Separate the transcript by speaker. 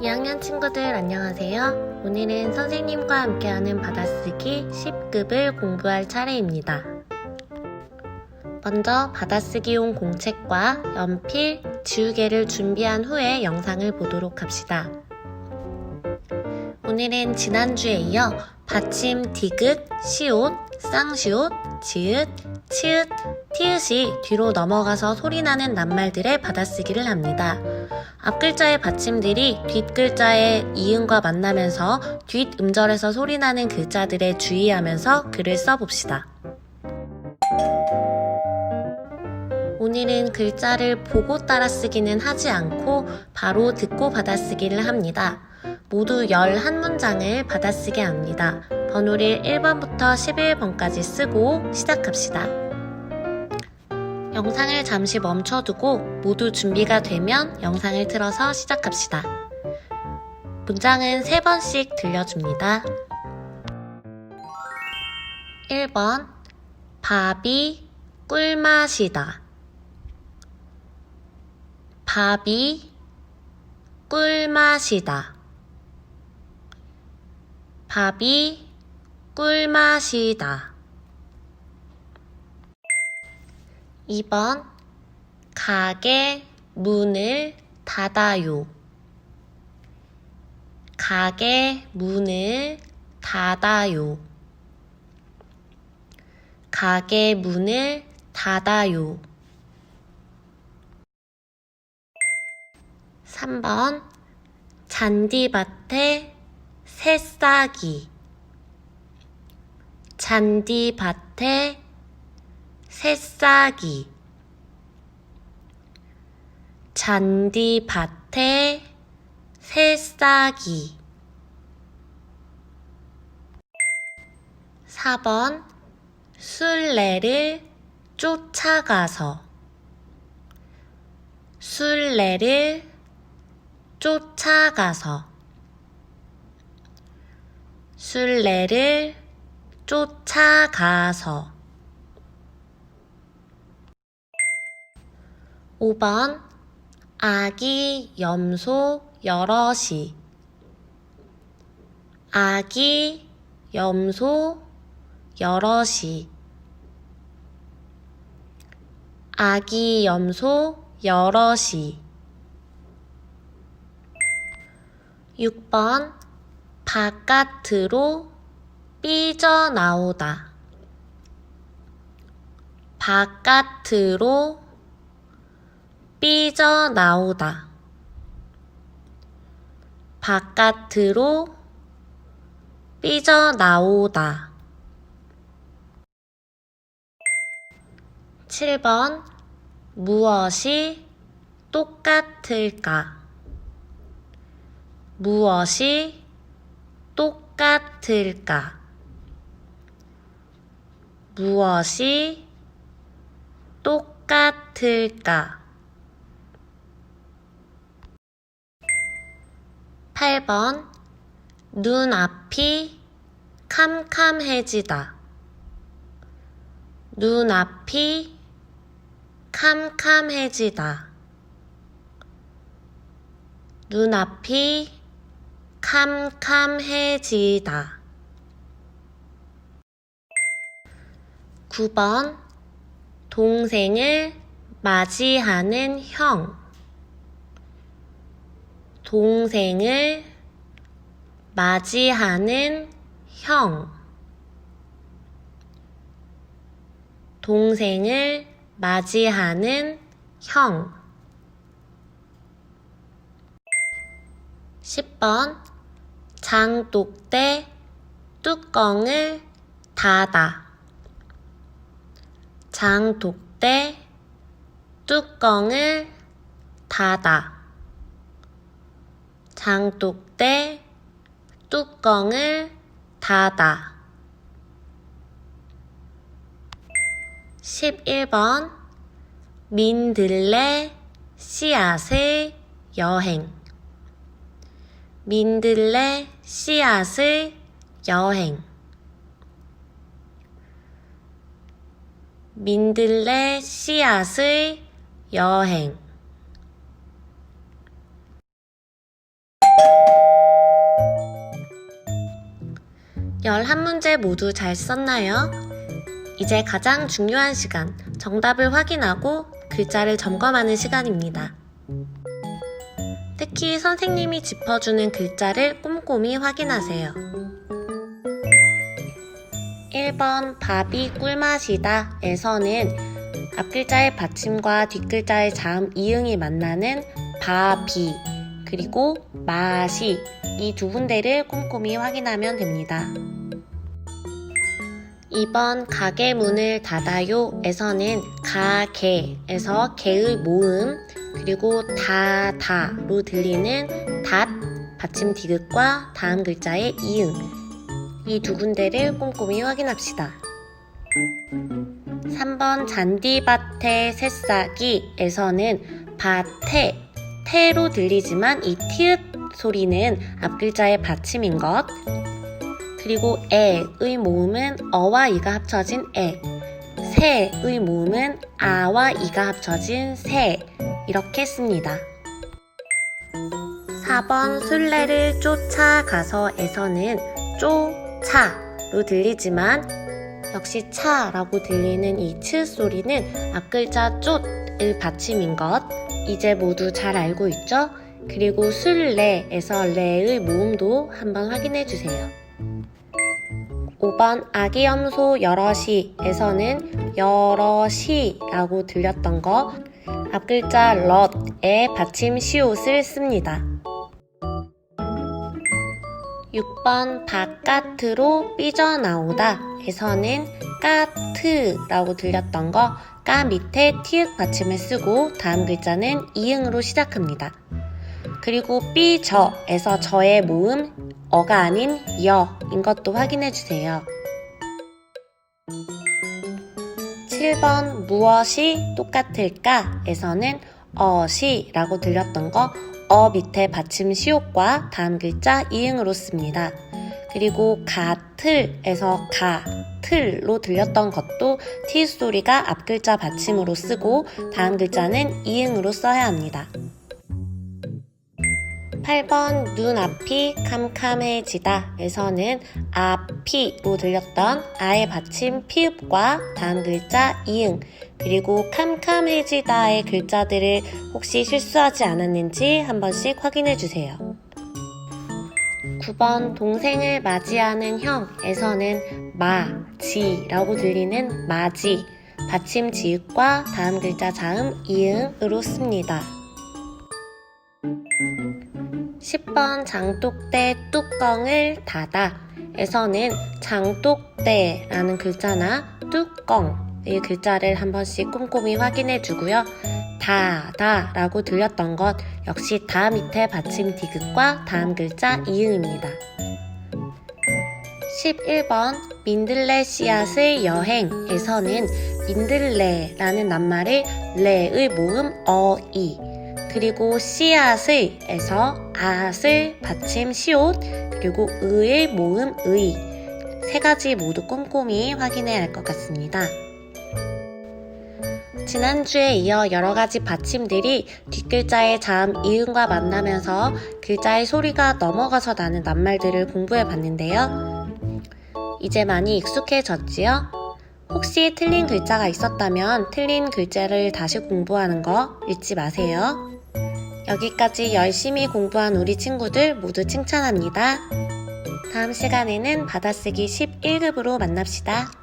Speaker 1: 2학년 친구들 안녕하세요. 오늘은 선생님과 함께하는 받아쓰기 10급을 공부할 차례입니다. 먼저 받아쓰기용 공책과 연필, 지우개를 준비한 후에 영상을 보도록 합시다. 오늘은 지난주에 이어 받침 디귿, 시옷, 쌍시옷, 지읒, 치읒, 티읕이 뒤로 넘어가서 소리나는 낱말들의 받아쓰기를 합니다. 앞글자의 받침들이 뒷글자의 이음과 만나면서 뒷음절에서 소리나는 글자들에 주의하면서 글을 써봅시다. 오늘은 글자를 보고 따라쓰기는 하지 않고 바로 듣고 받아쓰기를 합니다. 모두 11문장을 받아쓰게 합니다. 번호를 1번부터 11번까지 쓰고 시작합시다. 영상을 잠시 멈춰두고 모두 준비가 되면 영상을 틀어서 시작합시다. 문장은 3번씩 들려줍니다. 1번 밥이 꿀맛이다. 밥이 꿀맛이다. 밥이 꿀맛이다. 2번 가게 문을 닫아요. 가게 문을 닫아요. 가게 문을 닫아요. 3번 잔디밭에 새싹이 잔디밭에 새싹이. 잔디밭에 새싹이. 4번 술래를 쫓아가서. 술래를 쫓아가서. 술래를 쫓아가서. 5번 아기 염소 여럿이. 아기 염소 여럿이. 아기 염소 여럿이. 6번 바깥으로 삐져나오다 바깥으로 삐져나오다 바깥으로 삐져나오다 7번 무엇이 똑같을까? 무엇이 똑같을까? 무엇이 똑같을까? 8번 눈앞이 캄캄해지다. 눈앞이 캄캄해지다. 눈앞이 캄캄해지다. 9번 동생을 맞이하는 형. 동생을 맞이하는 형. 동생을 맞이하는 형. 10번 장독대 뚜껑을 닫아 장독대 뚜껑을 닫아. 장독대 뚜껑을 닫아. 11번 민들레 씨앗의 여행. 민들레 씨앗의 여행 민들레 씨앗의 여행 11문제 모두 잘 썼나요? 이제 가장 중요한 시간, 정답을 확인하고 글자를 점검하는 시간입니다. 특히 선생님이 짚어주는 글자를 꼼꼼히 확인하세요. 1번 밥이 꿀맛이다 에서는 앞글자의 받침과 뒷글자의 자음 이응이 만나는 밥이 그리고 맛이 이 두 군데를 꼼꼼히 확인하면 됩니다. 2번 가게 문을 닫아요 에서는 가게에서 개의 모음 그리고 다다로 들리는 닷 받침 디귿과 다음 글자의 이응 이 두 군데를 꼼꼼히 확인합시다. 3번 잔디밭의 새싹이에서는 밭에 태로 들리지만 이 티읕 소리는 앞글자의 받침인 것 그리고 애의 모음은 어와 이가 합쳐진 애 새의 모음은 아와 이가 합쳐진 새 이렇게 씁니다. 4번 술래를 쫓아가서에서는 쫓 차로 들리지만 역시 차라고 들리는 이츠 소리는 앞글자 쫓의 받침인 것 이제 모두 잘 알고 있죠? 그리고 술래에서 레의 모음도 한번 확인해 주세요. 5번 아기 염소 여럿이에서는 여럿이라고 들렸던 거 앞글자 럿의 받침 시옷을 씁니다. 6번 바깥으로 삐져나오다 에서는 까트라고 들렸던 거 까 밑에 티읕 받침을 쓰고 다음 글자는 이응으로 시작합니다. 그리고 삐저에서 저의 모음 어가 아닌 여인 것도 확인해 주세요. 7번 무엇이 똑같을까? 에서는 어시라고 들렸던 거 어 밑에 받침 시옷과 다음 글자 이응으로 씁니다. 그리고 가틀에서 가 틀로 들렸던 것도 티 소리가 앞 글자 받침으로 쓰고 다음 글자는 이응으로 써야 합니다. 8번 눈앞이 캄캄해지다 에서는 앞이로 들렸던 아의 받침 피읍과 다음 글자 이응 그리고 캄캄해지다의 글자들을 혹시 실수하지 않았는지 한 번씩 확인해 주세요. 9번 동생을 맞이하는 형에서는 마 지라고 들리는 마지 받침 지읒과 다음 글자 자음 이응으로 씁니다. 10번 장독대 뚜껑을 닫아 에서는 장독대라는 글자나 뚜껑 의 글자를 한 번씩 꼼꼼히 확인해 주고요. 닫아 라고 들렸던 것 역시 다 밑에 받침 디귿과 다음 글자 이응입니다. 11번 민들레 씨앗의 여행에서는 민들레라는 낱말을 레의 모음 어이 그리고 씨앗을에서 아을 받침 시옷 그리고 의의 모음 의세 가지 모두 꼼꼼히 확인해야 할 것 같습니다. 지난주에 이어 여러 가지 받침들이 뒷글자의 자음 이응과 만나면서 글자의 소리가 넘어가서 나는 낱말들을 공부해 봤는데요. 이제 많이 익숙해졌지요? 혹시 틀린 글자가 있었다면 틀린 글자를 다시 공부하는 거 잊지 마세요. 여기까지 열심히 공부한 우리 친구들 모두 칭찬합니다. 다음 시간에는 받아쓰기 11급으로 만납시다.